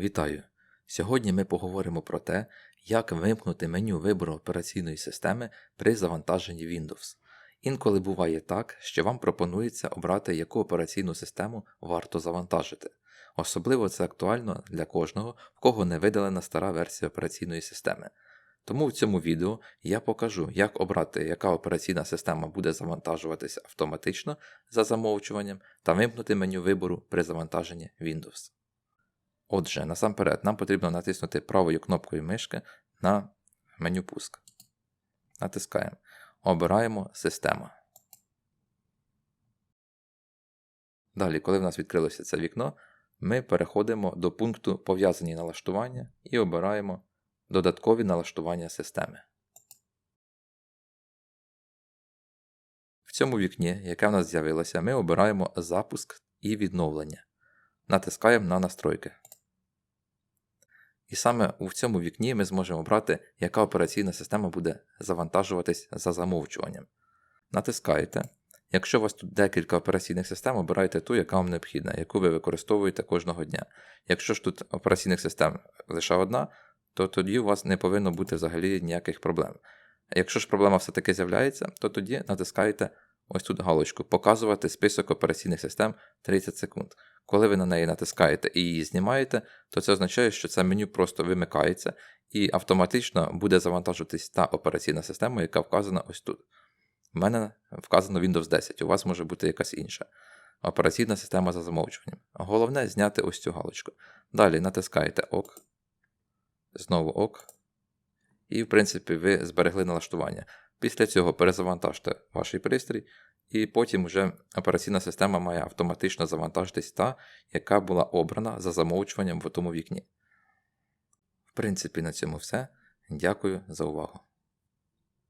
Вітаю! Сьогодні ми поговоримо про те, як вимкнути меню вибору операційної системи при завантаженні Windows. Інколи буває так, що вам пропонується обрати, яку операційну систему варто завантажити. Особливо це актуально для кожного, в кого не видалена стара версія операційної системи. Тому в цьому відео я покажу, як обрати, яка операційна система буде завантажуватися автоматично за замовчуванням та вимкнути меню вибору при завантаженні Windows. Отже, насамперед нам потрібно натиснути правою кнопкою мишки на меню Пуск. Натискаємо. Обираємо Система. Далі, коли в нас відкрилося це вікно, ми переходимо до пункту Пов'язані налаштування і обираємо Додаткові налаштування системи. В цьому вікні, яке в нас з'явилося, ми обираємо Запуск і відновлення. Натискаємо на настройки. І саме у цьому вікні ми зможемо обрати, яка операційна система буде завантажуватись за замовчуванням. Натискаєте. Якщо у вас тут декілька операційних систем, обирайте ту, яка вам необхідна, яку ви використовуєте кожного дня. Якщо ж тут операційних систем лише одна, то тоді у вас не повинно бути взагалі ніяких проблем. Якщо ж проблема все-таки з'являється, то тоді натискаєте ось тут галочку Показувати список операційних систем 30 секунд. Коли ви на неї натискаєте і її знімаєте, то це означає, що це меню просто вимикається і автоматично буде завантажуватись та операційна система, яка вказана ось тут. У мене вказано Windows 10, у вас може бути якась інша. Операційна система за замовчуванням. Головне зняти ось цю галочку. Далі натискаєте ОК. Знову ОК. І, в принципі, ви зберегли налаштування. Після цього перезавантажте ваш пристрій, і потім вже операційна система має автоматично завантажитись та, яка була обрана за замовчуванням в тому вікні. В принципі, на цьому все. Дякую за увагу.